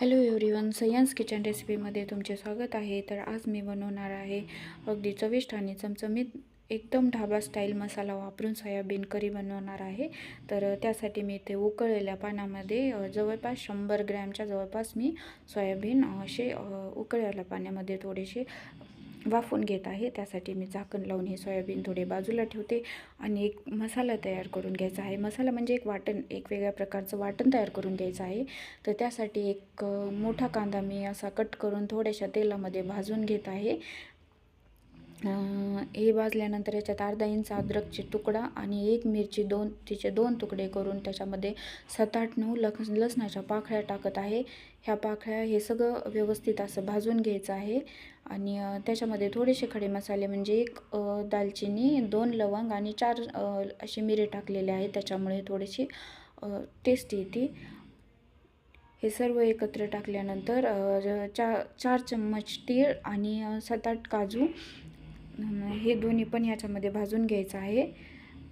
Hello everyone science kitchen रेसिपीमध्ये तुमचे स्वागत आहे. तर आज मी बनवणार आहे अगदी चविष्ट आणि चमचमीत एकदम ढाबा स्टाईल मसाला वापरून सोयाबीन करी बनवणार आहे. तर त्यासाठी मी इथे उकळलेल्या पाण्यामध्ये जवळपास शंभर ग्रॅमच्या जवळपास मी सोयाबीन असे उकळलेल्या पाण्यामध्ये थोडेसे वाफून घेत आहे. त्यासाठी मी झाकण लावून हे सोयाबीन थोडे बाजूला ठेवते आणि एक मसाला तयार करून घ्यायचा आहे. मसाला म्हणजे एक वाटण एक वेगळ्या प्रकारचं वाटण तयार करून घ्यायचं आहे. तर त्यासाठी एक मोठा कांदा मी असा कट करून थोड्याशा तेलामध्ये भाजून घेत आहे. हे भाजल्यानंतर याच्यात अर्धा इंच अद्रकचे तुकडा आणि एक मिरची दोन तिचे दोन तुकडे करून त्याच्यामध्ये सात आठ नऊ लख लसणाच्या पाकळ्या टाकत आहे. ह्या पाकळ्या हे सगळं व्यवस्थित असं भाजून घ्यायचं आहे. आणि त्याच्यामध्ये थोडेसे खडे मसाले म्हणजे एक दालचिनी दोन लवंग आणि चार असे मिरे टाकलेले आहे त्याच्यामुळे थोडीशी टेस्टी येते. हे सर्व एकत्र टाकल्यानंतर चा चार चार चम्मच तीळ आणि सात आठ काजू हे दोन्ही पण याच्यामध्ये भाजून घ्यायचं आहे.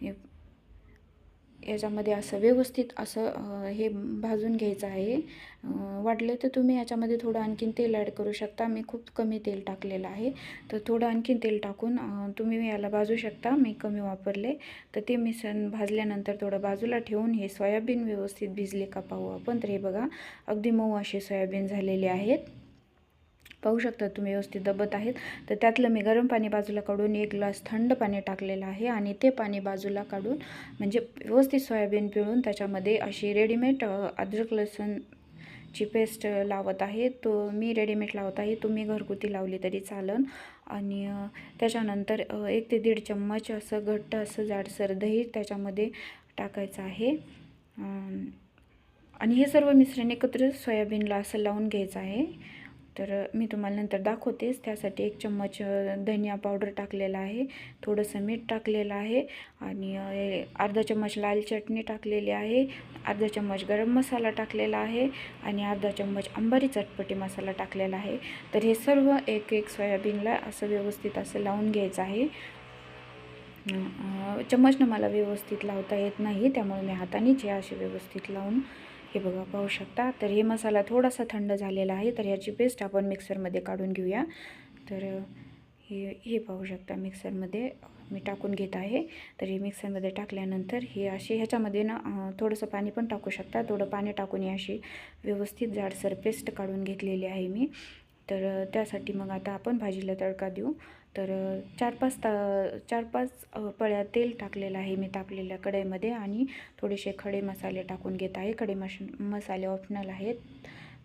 हे- याच्यामध्ये असं व्यवस्थित असं हे भाजून घ्यायचं आहे. वाटले वाटलं तर तुम्ही याच्यामध्ये थोडं आणखीन तेल ॲड करू शकता. मी खूप कमी तेल टाकलेलं आहे. तर थोडं आणखीन तेल टाकून तुम्ही याला भाजू शकता. मी कमी वापरले. तर ते मिश्रण भाजल्यानंतर थोडं बाजूला ठेवून हे सोयाबीन व्यवस्थित भिजले का पाहू आपण. तर हे बघा अगदी मऊ असे सोयाबीन झालेले आहेत. पाहू शकता तुम्ही व्यवस्थित दबत आहेत. तर त्यातलं मी गरम पाणी बाजूला काढून एक ग्लास थंड पाणी टाकलेलं आहे आणि ते पाणी बाजूला काढून म्हणजे व्यवस्थित सोयाबीन पिळून त्याच्यामध्ये अशी रेडीमेड अद्रक लसूण ची पेस्ट लावत आहे. तो मी रेडीमेड लावत आहे. तुम्ही घरगुती लावली तरी चालन. आणि त्याच्यानंतर एक ते दीड चम्मच असं घट्ट असं जाडसर दही त्याच्यामध्ये टाकायचं आहे. आणि हे सर्व मिश्रण एकत्र सोयाबीनला असं लावून घ्यायचं आहे. तर मी तुम्हाला नंतर दाखवतेच. त्यासाठी एक चम्मच धनिया पावडर टाकलेला आहे. थोडंसं मीठ टाकलेलं आहे आणि अर्धा चम्मच लाल चटणी टाकलेली आहे. अर्धा चम्मच गरम मसाला टाकलेला आहे आणि अर्धा चम्मच अंबारी चटपटी मसाला टाकलेला आहे. तर हे सर्व एक एक सोयाबीनला असं व्यवस्थित असं लावून घ्यायचं आहे. चम्मचनं मला व्यवस्थित लावता येत नाही त्यामुळे मी हातानेच हे असे व्यवस्थित लावून हे बघा पाहू शकता. तर हे मसाला थोडासा थंड झालेला आहे तर ह्याची पेस्ट आपण मिक्सरमध्ये काढून घेऊया. तर हे हे पाहू शकता मिक्सरमध्ये मी टाकून घेत आहे. तर हे मिक्सरमध्ये टाकल्यानंतर हे असे ह्याच्यामध्ये ना थोडंसं पाणी पण टाकू शकता. थोडं पाणी टाकून ही अशी व्यवस्थित जाडसर पेस्ट काढून घेतलेली आहे मी. तर त्यासाठी मग आता आपण भाजीला तडका देऊ. तर चार पाच ता चार पाच पळ्या तेल टाकलेलं आहे मी तापलेल्या कढईमध्ये आणि थोडेसे खडे मसाले टाकून घेत आहे. खडे मश मसाले ऑप्शनल आहेत.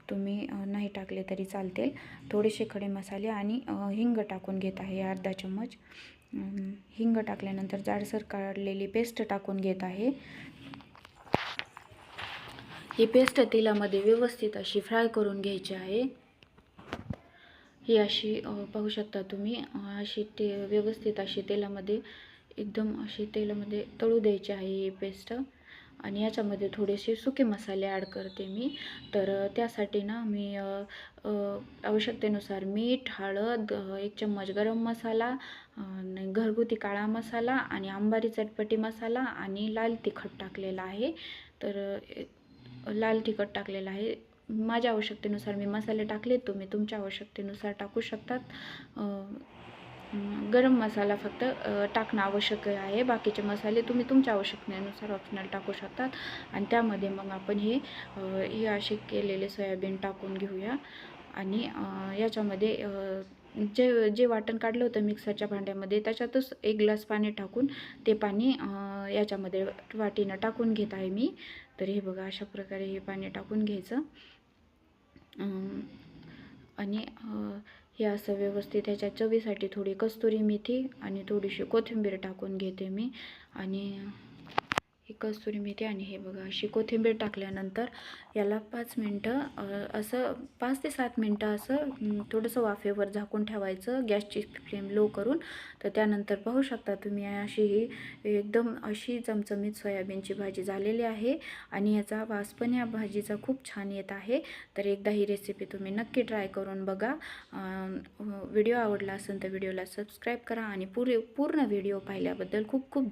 तुम्ही नाही टाकले तरी चालतील. थोडेसे खडे मसाले आणि हिंग टाकून घेत आहे अर्धा चम्मच. हिंग टाकल्यानंतर जाडसर काढलेली पेस्ट टाकून घेत आहे. ही पेस्ट तेलामध्ये व्यवस्थित अशी फ्राय करून घ्यायची आहे. ही अशी पाहू शकता तुम्ही अशी ते व्यवस्थित अशी तेलामध्ये एकदम अशी तेलामध्ये तळू द्यायची आहे ही पेस्ट आणि याच्यामध्ये थोडेसे सुके मसाले ॲड करते मी. तर त्यासाठी ना मी आवश्यकतेनुसार मीठ हळद एक चम्मच गरम मसाला घरगुती काळा मसाला आणि आंबारी चटपटी मसाला आणि लाल तिखट टाकलेला आहे. तर लाल तिखट टाकलेलं आहे. माझ्या आवश्यकतेनुसार मी मसाले टाकले तुम्ही तुमच्या आवश्यकतेनुसार टाकू शकतात. गरम मसाला फक्त टाकणं आवश्यक आहे. बाकीचे मसाले तुम्ही तुमच्या आवश्यकतेनुसार ऑप्शनल टाकू शकतात. आणि त्यामध्ये मग आपण हे हे असे केलेले सोयाबीन टाकून घेऊया. आणि याच्यामध्ये जे जे वाटण काढलं होतं मिक्सरच्या भांड्यामध्ये त्याच्यातच एक ग्लास पाणी टाकून ते पाणी याच्यामध्ये वाटीनं टाकून घेत आहे मी. तर हे बघा अशा प्रकारे हे पाणी टाकून घ्यायचं. आणि हे असं व्यवस्थित ह्याच्या चवीसाठी थोडी कस्तुरी मेथी आणि थोडीशी कोथिंबीर टाकून घेते मी. आणि ही कस्तुरी मेथी आणि हे बघा अशी कोथिंबीर टाकल्यानंतर याला पाच मिनटं असं पाच ते सात मिनटं असं थोडंसं वाफेवर झाकून ठेवायचं गॅसची फ्लेम लो करून. तर त्यानंतर पाहू शकता तुम्ही अशी ही एकदम अशी चमचमीत सोयाबीनची भाजी झालेली आहे आणि याचा वास पण या भाजीचा खूप छान येत आहे. तर एकदा ही रेसिपी तुम्ही नक्की ट्राय करून बघा. व्हिडिओ आवडला असेल तर व्हिडिओला सबस्क्राईब करा आणि पुरे पूर्ण व्हिडिओ पाहिल्याबद्दल खूप खूप